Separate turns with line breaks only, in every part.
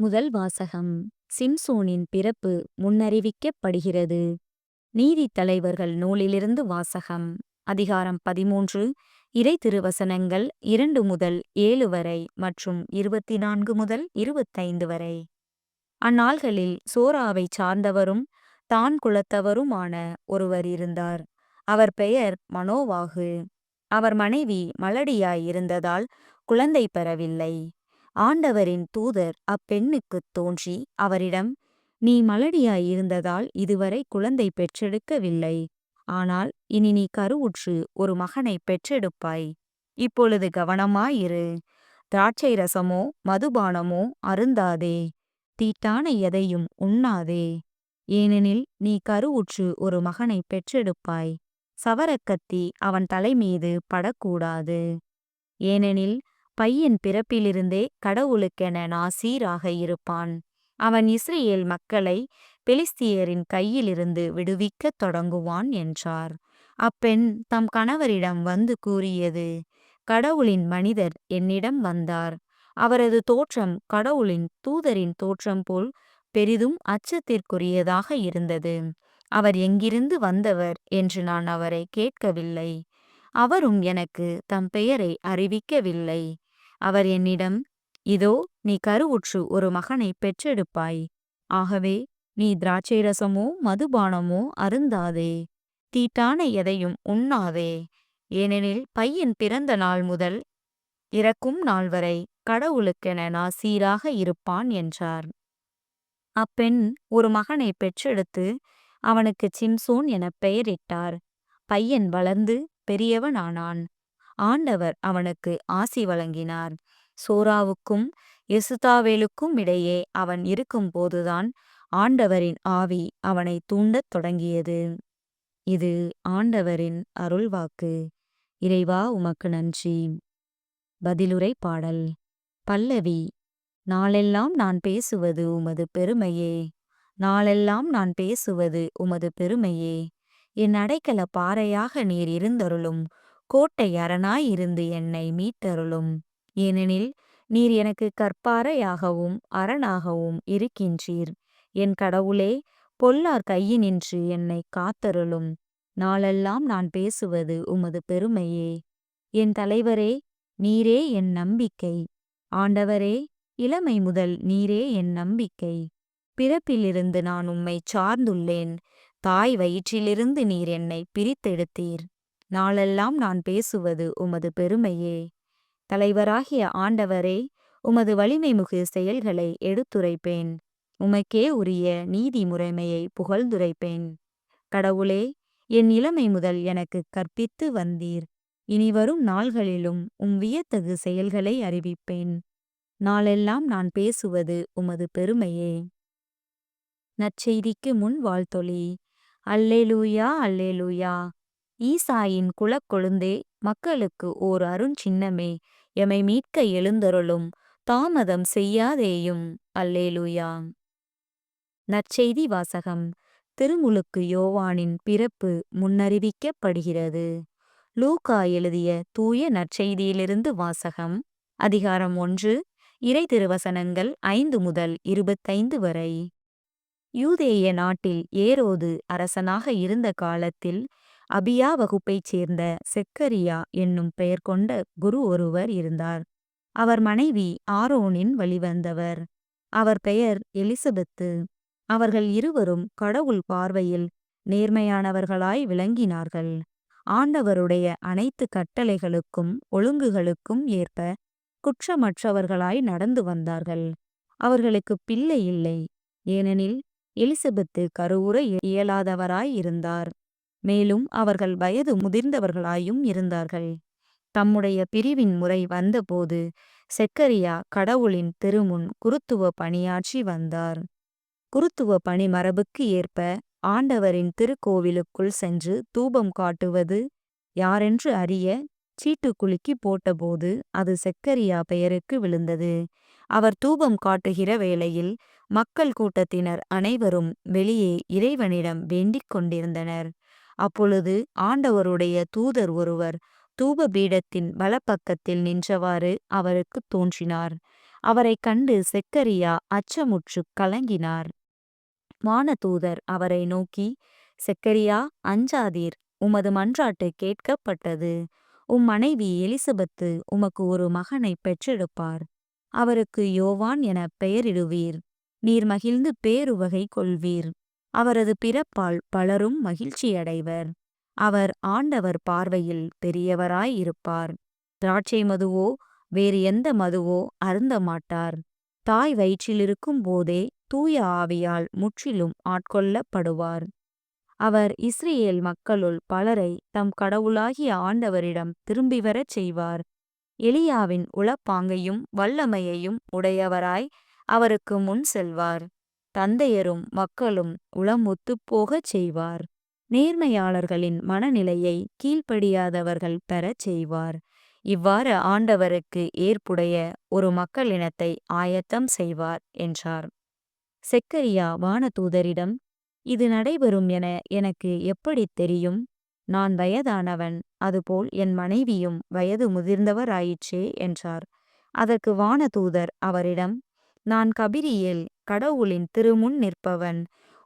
முதல் வாசகம் சிம்சோனின் பிறப்பு முன்னறிவிக்கப்படுகிறது. நீதித் தலைவர்கள் நூலிலிருந்து வாசகம் அதிகாரம் பதிமூன்று இறை திருவசனங்கள் இரண்டு முதல் ஏழு வரை மற்றும் இருபத்தி நான்கு முதல் இருபத்தைந்து வரை. அந்நாள்களில் சோராவைச் சார்ந்தவரும் தான் குலத்தவருமான ஒருவர் இருந்தார். அவர் பெயர் மனோவாகு. அவர் மனைவி மலடியாய் இருந்ததால் குழந்தை பெறவில்லை. ஆண்டவரின் தூதர் அப்பெண்ணுக்குத் தோன்றி அவரிடம் நீ மலடியாயிருந்ததால் இதுவரை குழந்தை பெற்றெடுக்கவில்லை. ஆனால் இனி நீ கருவுற்று ஒரு மகனை பெற்றெடுப்பாய். இப்பொழுது கவனமாயிரு. திராட்சை ரசமோ மதுபானமோ அருந்தாதே. தீட்டான எதையும் உண்ணாதே. ஏனெனில் நீ கருவுற்று ஒரு மகனை பெற்றெடுப்பாய். சவரக்கத்தி அவன் தலைமீது படக்கூடாது. ஏனெனில் பையன் பிறப்பிலிருந்தே கடவுளுக்கென நாசீராக இருப்பான். அவன் இஸ்ரேல் மக்களை பெலிஸ்தியரின் கையிலிருந்து விடுவிக்கத் தொடங்குவான் என்றார். அப்பெண் தம் கணவரிடம் வந்து கூறியது கடவுளின் மனிதர் என்னிடம் வந்தார். அவரது தோற்றம் கடவுளின் தூதரின் தோற்றம் போல் பெரிதும் அச்சத்திற்குரியதாக இருந்தது. அவர் எங்கிருந்து வந்தவர் என்று நான் அவரை கேட்கவில்லை. அவரும் எனக்கு தம் பெயரை அறிவிக்கவில்லை. அவர் என்னிடம் இதோ நீ கருவுற்று ஒரு மகனை பெற்றெடுப்பாய். ஆகவே நீ திராட்சை ரசமோ மதுபானமோ அருந்தாதே. தீட்டான எதையும் உண்ணாதே. ஏனெனில் பையன் பிறந்த நாள் முதல் இறக்கும் நாள் வரை கடவுளுக்கென நாசீராக இருப்பான் என்றார். அப்பெண் ஒரு மகனை பெற்றெடுத்து அவனுக்கு சிம்சோன் என பெயரிட்டார். பையன் வளர்ந்து பெரியவனானான். ஆண்டவர் அவனுக்கு ஆசி வழங்கினார். சோராவுக்கும் எசுதாவேலுக்கும் இடையே அவன் இருக்கும்போதுதான் ஆண்டவரின் ஆவி அவனை தூண்டத் தொடங்கியது. இது ஆண்டவரின் அருள்வாக்கு. இறைவா உமக்கு நன்றி. பதிலுரை பாடல். பல்லவி நாளெல்லாம் நான் பேசுவது உமது பெருமையே. நாளெல்லாம் நான் பேசுவது உமது பெருமையே. என் அடைக்கல பாறையாக நீர் இருந்தருளும் கோட்டை இருந்து என்னை மீட்டருளும். ஏனெனில் நீர் எனக்கு கற்பாறையாகவும் அரணாகவும் இருக்கின்றீர். என் கடவுளே பொல்லார் கையினின்று என்னை காத்தருளும். நாளெல்லாம் நான் பேசுவது உமது பெருமையே. என் தலைவரே நீரே என் நம்பிக்கை. ஆண்டவரே இளமை முதல் நீரே என் நம்பிக்கை. பிறப்பிலிருந்து நான் உம்மை சார்ந்துள்ளேன். தாய் வயிற்றிலிருந்து நீர் என்னை பிரித்தெடுத்தீர். நாளெல்லாம் நான் பேசுவது உமது பெருமையே. தலைவராகிய ஆண்டவரே உமது வலிமைமிகு செயல்களை எடுத்துரைப்பேன். உமக்கே உரிய நீதி முறைமையை புகழ்ந்துரைப்பேன். கடவுளே என் இளமை முதல் எனக்கு கற்பித்து வந்தீர். இனிவரும் நாள்களிலும் உம் வியத்தகு செயல்களை அறிவிப்பேன். நாளெல்லாம் நான் பேசுவது உமது பெருமையே. நற்செய்திக்கு முன் வாழ்த்தொளி அல்லேலூயா அல்லேலூயா. ஈசாயின் குலக்கொழுந்தே மக்களுக்கு ஓர் அருஞ்சின்னமே. எமை மீட்க எழுந்தருளும் தாமதம் செய்யாதேயும். அல்லேலூயா. நற்செய்தி வாசகம். திருமுழுக்கு யோவானின் பிறப்பு முன்னறிவிக்கப்படுகிறது. லூகா எழுதிய தூய நற்செய்தியிலிருந்து வாசகம். அதிகாரம் ஒன்று இறை திருவசனங்கள் ஐந்து முதல் இருபத்தைந்து வரை. யூதேய நாட்டில் ஏரோது அரசனாக இருந்த காலத்தில் அபியா வகுப்பைச் சேர்ந்த செக்கரியா என்னும் பெயர் கொண்ட குரு ஒருவர் இருந்தார். அவர் மனைவி ஆரோனின் வழிவந்தவர். அவர் பெயர் எலிசபெத்து. அவர்கள் இருவரும் கடவுள் பார்வையில் நேர்மையானவர்களாய் விளங்கினார்கள். ஆண்டவருடைய அனைத்து கட்டளைகளுக்கும் ஒழுங்குகளுக்கும் ஏற்ப குற்றமற்றவர்களாய் நடந்து வந்தார்கள். அவர்களுக்கு பிள்ளை இல்லை. ஏனெனில் எலிசபெத்து கருவுற இயலாதவராய் இருந்தார். மேலும் அவர்கள் வயது முதிர்ந்தவர்களாயும் இருந்தார்கள். தம்முடைய பிரிவின் முறை வந்தபோது செக்கரியா கடவுளின் திருமுன் குருத்துவ பணியாற்றி வந்தார். குருத்துவ பணி மரபுக்கு ஏற்ப ஆண்டவரின் திருக்கோவிலுக்குள் சென்று தூபம் காட்டுவது யாரென்று அறிய சீட்டு குலுக்கி போட்டபோது அது செக்கரியா பெயருக்கு விழுந்தது. அவர் தூபம் காட்டுகிற வேளையில் மக்கள் கூட்டத்தினர் அனைவரும் வெளியே இறைவனிடம் வேண்டிக் கொண்டிருந்தனர். அப்பொழுது ஆண்டவருடைய தூதர் ஒருவர் தூப பீடத்தின் வலப்பக்கத்தில் நின்றவாறு அவருக்கு தோன்றினார். அவரை கண்டு செக்கரியா அச்சமுற்று கலங்கினார். வானதூதர் அவரை நோக்கி செக்கரியா அஞ்சாதீர் உமது மன்றாட்டு கேட்கப்பட்டது. உம் மனைவி எலிசபெத்து உமக்கு ஒரு மகனை பெற்றெடுப்பார். அவருக்கு யோவான் என பெயரிடுவீர். நீர் மகிழ்ந்து பேருவகை கொள்வீர். அவரது பிறப்பால் பலரும் மகிழ்ச்சியடைவர். அவர் ஆண்டவர் பார்வையில் பெரியவராய் இருப்பார். திராட்சை மதுவோ வேறு எந்த மதுவோ அருந்த மாட்டார். தாய் வயிற்றிலிருக்கும் போதே தூய ஆவியால் முற்றிலும் ஆட்கொள்ளப்படுவார். அவர் இஸ்ரேல் மக்களுள் பலரை தம் கடவுளாகிய ஆண்டவரிடம் திரும்பி வரச் செய்வார். எலியாவின் உளப்பாங்கையும் வல்லமையையும் உடையவராய் அவருக்கு முன் செல்வார். தந்தையரும் மக்களும் உளம் ஒத்துப்போகச் செய்வார். நேர்மையாளர்களின் மனநிலையை கீழ்ப்படியாதவர்கள் பெறச் செய்வார். இவ்வாறு ஆண்டவருக்கு ஏற்புடைய ஒரு மக்களினத்தை ஆயத்தம் செய்வார் என்றார். செக்கரியா வானதூதரிடம் இது நடைபெறும் என எனக்கு எப்படி தெரியும்? நான் வயதானவன் அதுபோல் என் மனைவியும் வயது முதிர்ந்தவராயிற்றே என்றார். அதற்கு வானதூதர் அவரிடம் நான் கபிரியேல் கடவுளின் திருமுன் நிற்பவன்.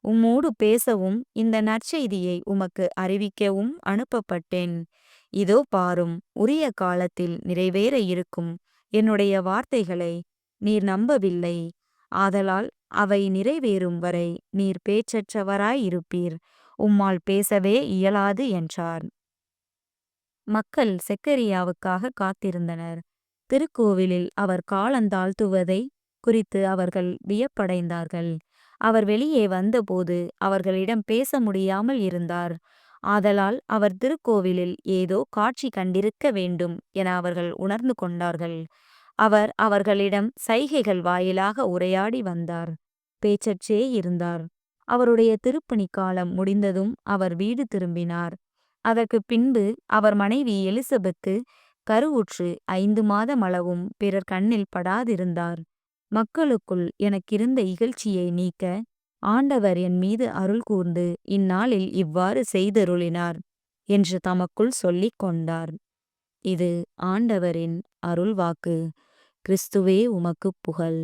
உம்மோடு பேசவும் இந்த நற்செய்தியை உமக்கு அறிவிக்கவும் அனுப்பப்பட்டேன். இதோ பாரும் உரிய காலத்தில் நிறைவேற இருக்கும் என்னுடைய வார்த்தைகளை நீர் நம்பவில்லை. ஆதலால் அவை நிறைவேறும் வரை நீர் பேச்சற்றவராயிருப்பீர் உம்மால் பேசவே இயலாது என்றார். மக்கள் செக்கரியாவுக்காக காத்திருந்தனர். திருக்கோவிலில் அவர் காலந்தாழ்த்துவதை குறித்து அவர்கள் வியப்படைந்தார்கள். அவர் வெளியே வந்தபோது அவர்களிடம் பேச முடியாமல் இருந்தார். ஆதலால் அவர் திருக்கோவிலில் ஏதோ காட்சி கண்டிருக்க வேண்டும் என அவர்கள் உணர்ந்து கொண்டார்கள். அவர் அவர்களிடம் சைகைகள் வாயிலாக உரையாடி வந்தார். பேச்சற்றே இருந்தார். அவருடைய திருப்பணி காலம் முடிந்ததும் அவர் வீடு திரும்பினார். அதற்கு பின்பு அவர் மனைவி எலிசபெத்து கருவுற்று ஐந்து மாதமளவும் பிறர் கண்ணில் படாதிருந்தார். மக்களுக்குள் எனக்கிருந்த இகழ்ச்சியை நீக்க ஆண்டவர் என் மீது அருள் கூர்ந்து இந்நாளில் இவ்வாறு செய்தருளினார் என்று தமக்குள் சொல்லிக் கொண்டார். இது ஆண்டவரின் அருள்வாக்கு. கிறிஸ்துவே உமக்குப் புகழ்.